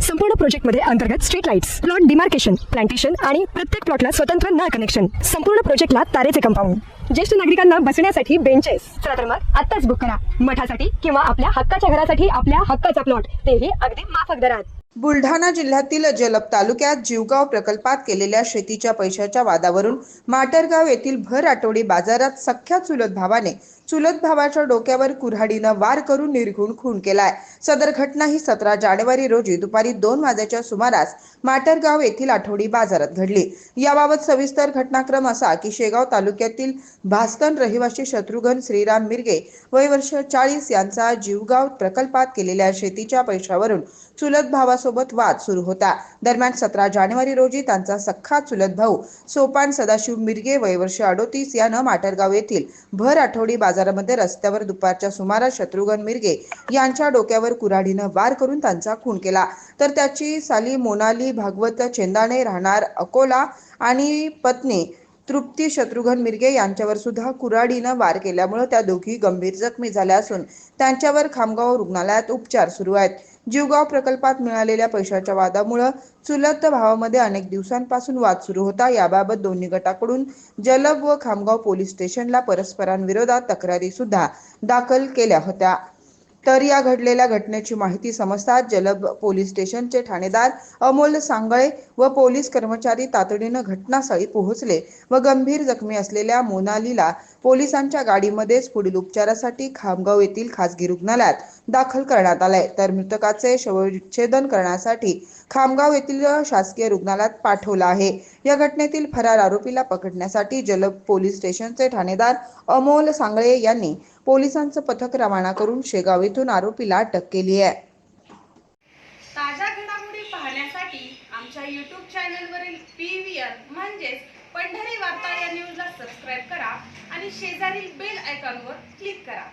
संपूर्ण प्रोजेक्टमध्ये अंतर्गत street lights plot demarcation plantation आणि प्रत्येक प्लॉटला स्वतंत्र नळ कनेक्शन संपूर्ण प्रोजेक्टला तारेचे कंपाऊंड ज्येष्ठ नागरिकांना बसण्यासाठी बेंचेस चला तर मग आत्ताच बुक करा. मठासाठी किंवा आपल्या हक्काच्या घरासाठी आपल्या हक्काचा प्लॉट तेही अगदी माफक दरात. बुलढाणा जिल्ह्यातील जलप तालुक्यात जीवगाव प्रकल्पात केलेल्या शेतीच्या पैशाच्या वादावरून माटरगाव येथील भर आठवडी बाजारात सख्या चुलत भावाने चुलत भावाच्या डोक्यावर कुऱ्हाडीनं वार करून निर्घुण खून केलाय. सदर घटना ही सतरा जानेवारी रोजी दुपारी दोन वाजेच्या सुमारास माटरगाव येथील आठवडी बाजारात घडली. याबाबत सविस्तर घटनाक्रम असा की शेगाव तालुक्यातील भास्तन रहिवासी शत्रुघ्न श्रीराम मिरगे वय वर्ष चाळीस यांचा जीवगाव प्रकल्पात केलेल्या शेतीच्या पैशावरून चुलत भावासोबत वाद सुरू होता. दरम्यान सतरा जानेवारी रोजी त्यांचा सख्खा चुलत भाऊ सोपान सदाशिव मिरगे वय वर्ष अडोतीस यानं माटरगाव येथील भर आठवडी बाजार बाजारामध्ये रस्त्यावर दुपारच्या सुमारास शत्रुघ्न मिरगे यांच्या डोक्यावर कुऱ्हाडीनं वार करून त्यांचा खून केला. तर त्याची साली मोनाली भागवत चेंदाणे राहणार अकोला आणि पत्नी तृप्ती शत्रुघ्न मिरगे यांच्यावर सुद्धा कुऱ्हाडीनं वार केल्यामुळे त्या दोघी गंभीर जखमी झाल्या असून त्यांच्यावर खामगाव रुग्णालयात उपचार सुरू आहेत. जीवगाव प्रकल्पात मिळालेल्या पैशाच्या वादामुळं चुलत भावामध्ये अनेक दिवसांपासून वाद सुरू होता. याबाबत दोन्ही गटाकडून जलब व खामगाव पोलीस स्टेशनला परस्परांविरोधात तक्रारी सुद्धा दाखल केल्या होत्या. तर या घडलेल्या घटनेची माहिती समजताच जलब पोलीस स्टेशनचे ठाणेदार अमोल सांगळे व पोलीस कर्मचारी तातडीनं घटनास्थळी पोहोचले व गंभीर जखमी असलेल्या मोनालीला पोलिसांच्या गाडीमध्येच पुढील उपचारासाठी खामगाव येथील खासगी रुग्णालयात दाखल करण्यात आलंय. तर मृतकाचे शवविच्छेदन करण्यासाठी खामगाव येथील शासकीय रुग्णालयात पाठवलं आहे. या घटनेतील फरार आरोपीला पकडण्यासाठी जलब पोलीस स्टेशनचे ठाणेदार अमोल सांगळे यांनी पोलिसांचं पथक रवाना करून शेगाव येथून आरोपीला अटक केली आहे. ताज्या घडामोडी पाहण्यासाठी आमच्या यूट्यूब चॅनलवरील पी व्ही आर म्हणजेच पंढरी वार्ता या न्यूजला सबस्क्राईब करा आणि शेजारील बेल आयकॉनवर क्लिक करा.